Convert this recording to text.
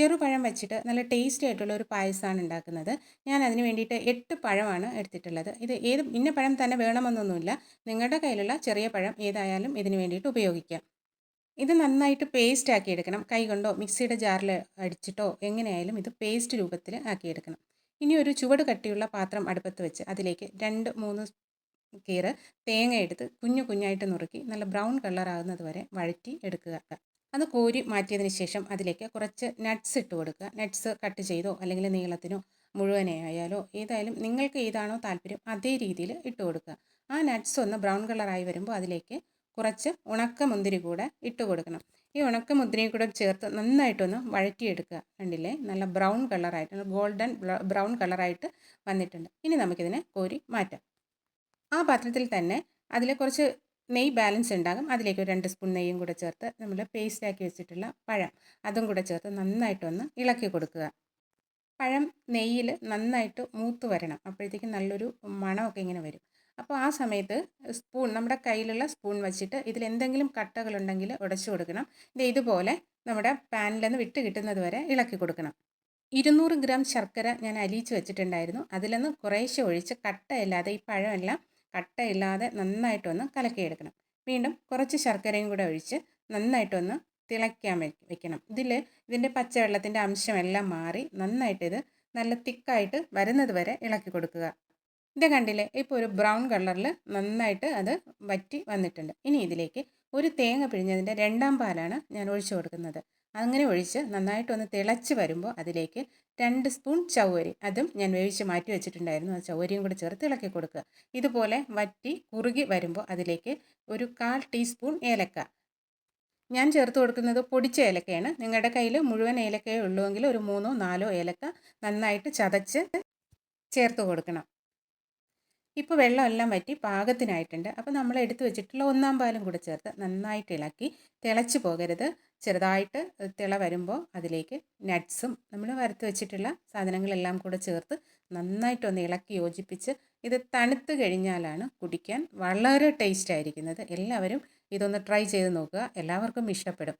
ചെറുപഴം വെച്ചിട്ട് നല്ല ടേസ്റ്റി ആയിട്ടുള്ള ഒരു പായസമാണ് ഉണ്ടാക്കുന്നത്. ഞാൻ അതിന് വേണ്ടിയിട്ട് എട്ട് പഴമാണ് എടുത്തിട്ടുള്ളത്. ഇത് ഏത് ഇന്ന പഴം തന്നെ വേണമെന്നൊന്നുമില്ല. നിങ്ങളുടെ കയ്യിലുള്ള ചെറിയ പഴം ഏതായാലും ഇതിന് വേണ്ടിയിട്ട് ഉപയോഗിക്കാം. ഇത് നന്നായിട്ട് പേസ്റ്റ് ആക്കി എടുക്കണം. കൈ കൊണ്ടോ മിക്സിയുടെ ജാറിൽ അടിച്ചിട്ടോ എങ്ങനെയായാലും ഇത് പേസ്റ്റ് രൂപത്തിൽ ആക്കിയെടുക്കണം ഇനി ഒരു ചുവട് കട്ടിയുള്ള പാത്രം അടുപ്പത്ത് വെച്ച് അതിലേക്ക് രണ്ട് മൂന്ന് കീറ് തേങ്ങ എടുത്ത് കുഞ്ഞു കുഞ്ഞായിട്ട് നുറുക്കി നല്ല ബ്രൗൺ കളറാകുന്നത് വരെ വഴറ്റി എടുക്കുക. അത് കോരി മാറ്റിയതിന് ശേഷം അതിലേക്ക് കുറച്ച് നട്ട്സ് ഇട്ട് കൊടുക്കുക. നട്ട്സ് കട്ട് ചെയ്തോ അല്ലെങ്കിൽ നീളത്തിനോ മുഴുവനായാലോ ഏതായാലും നിങ്ങൾക്ക് ഏതാണോ താല്പര്യം അതേ രീതിയിൽ ഇട്ട് കൊടുക്കുക. ആ നട്ട്സ് ഒന്ന് ബ്രൗൺ കളറായി വരുമ്പോൾ അതിലേക്ക് കുറച്ച് ഉണക്ക മുന്തിരി കൂടെ ഇട്ട് കൊടുക്കണം. ഈ ഉണക്ക മുന്തിരി കൂടെ ചേർത്ത് നന്നായിട്ടൊന്ന് വഴറ്റിയെടുക്കുക. കണ്ടില്ലേ? നല്ല ബ്രൗൺ കളറായിട്ട് ഗോൾഡൻ ബ്രൗൺ കളറായിട്ട് വന്നിട്ടുണ്ട്. ഇനി നമുക്കിതിനെ കോരി മാറ്റാം. ആ പാത്രത്തിൽ തന്നെ അതിൽ കുറച്ച് നെയ്യ് ബാലൻസ് ഉണ്ടാകും. അതിലേക്ക് രണ്ട് സ്പൂൺ നെയ്യും കൂടെ ചേർത്ത് നമ്മൾ പേസ്റ്റാക്കി വെച്ചിട്ടുള്ള പഴം. അതും കൂടെ ചേർത്ത് നന്നായിട്ടൊന്ന് ഇളക്കി കൊടുക്കുക. പഴം നെയ്യിൽ നന്നായിട്ട് മൂത്ത് വരണം. അപ്പോഴത്തേക്കും നല്ലൊരു മണമൊക്കെ ഇങ്ങനെ വരും. അപ്പോൾ ആ സമയത്ത് സ്പൂൺ നമ്മുടെ കയ്യിലുള്ള സ്പൂൺ വെച്ചിട്ട് ഇതിൽ എന്തെങ്കിലും കട്ടകളുണ്ടെങ്കിൽ ഉടച്ചു കൊടുക്കണം. ഇത് ഇതുപോലെ നമ്മുടെ പാനിൽ നിന്ന് വിട്ട് കിട്ടുന്നത് വരെ ഇളക്കി കൊടുക്കണം. ഇരുന്നൂറ് ഗ്രാം ശർക്കര ഞാൻ അലിയിച്ച് വെച്ചിട്ടുണ്ടായിരുന്നു. അതിൽ നിന്ന് കുറേശ്ശെ ഒഴിച്ച് കട്ടയല്ലാതെ ഈ പഴമെല്ലാം കട്ടയില്ലാതെ നന്നായിട്ടൊന്ന് കലക്കിയെടുക്കണം. വീണ്ടും കുറച്ച് ശർക്കരയും കൂടെ ഒഴിച്ച് നന്നായിട്ടൊന്ന് തിളയ്ക്കാൻ വെക്കണം. ഇതിൽ ഇതിന്റെ പച്ചവെള്ളത്തിന്റെ അംശമെല്ലാം മാറി നന്നായിട്ട് ഇത് നല്ല തിക്കായിട്ട് വരുന്നത് വരെ ഇളക്കി കൊടുക്കുക. ഇത് കണ്ടില്ലേ? ഇപ്പോൾ ഒരു ബ്രൗൺ കളറിൽ നന്നായിട്ട് അത് വറ്റി വന്നിട്ടുണ്ട്. ഇനി ഇതിലേക്ക് ഒരു തേങ്ങ പിഴിഞ്ഞതിന്റെ രണ്ടാം പാലാണ് ഞാൻ ഒഴിച്ചു കൊടുക്കുന്നത്. അങ്ങനെ ഒഴിച്ച് നന്നായിട്ടൊന്ന് തിളച്ച് വരുമ്പോൾ അതിലേക്ക് രണ്ട് സ്പൂൺ ചവ്വരി. അതും ഞാൻ വേവിച്ച് മാറ്റി വെച്ചിട്ടുണ്ടായിരുന്നു. ആ ചവ്വരിയും കൂടെ ചേർത്ത് ഇളക്കി കൊടുക്കുക. ഇതുപോലെ വറ്റി കുറുകി വരുമ്പോൾ അതിലേക്ക് ഒരു കാൽ ടീസ്പൂൺ ഏലക്ക. ഞാൻ ചേർത്ത് കൊടുക്കുന്നത് പൊടിച്ച ഏലക്കയാണ്. നിങ്ങളുടെ കയ്യിൽ മുഴുവൻ ഏലക്കയേ ഉള്ളുവെങ്കിൽ ഒരു മൂന്നോ നാലോ ഏലക്ക നന്നായിട്ട് ചതച്ച് ചേർത്ത് കൊടുക്കണം. ഇപ്പോൾ വെള്ളമെല്ലാം വറ്റി പാകത്തിനായിട്ടുണ്ട്. അപ്പോൾ നമ്മൾ എടുത്തു വെച്ചിട്ടുള്ള ഒന്നാം പാലും കൂടെ ചേർത്ത് നന്നായിട്ട് ഇളക്കി തിളച്ച് പോകരുത്. ചെറുതായിട്ട് തിള വരുമ്പോൾ അതിലേക്ക് നട്ട്സും നമ്മൾ വറുത്ത് വെച്ചിട്ടുള്ള സാധനങ്ങളെല്ലാം കൂടെ ചേർത്ത് നന്നായിട്ടൊന്ന് ഇളക്കി യോജിപ്പിച്ച് ഇത് തണുത്ത് കഴിഞ്ഞാലാണ് കുടിക്കാൻ വളരെ ടേസ്റ്റ് ആയിരിക്കുന്നത്. എല്ലാവരും ഇതൊന്ന് ട്രൈ ചെയ്ത് നോക്കുക. എല്ലാവർക്കും ഇഷ്ടപ്പെടും.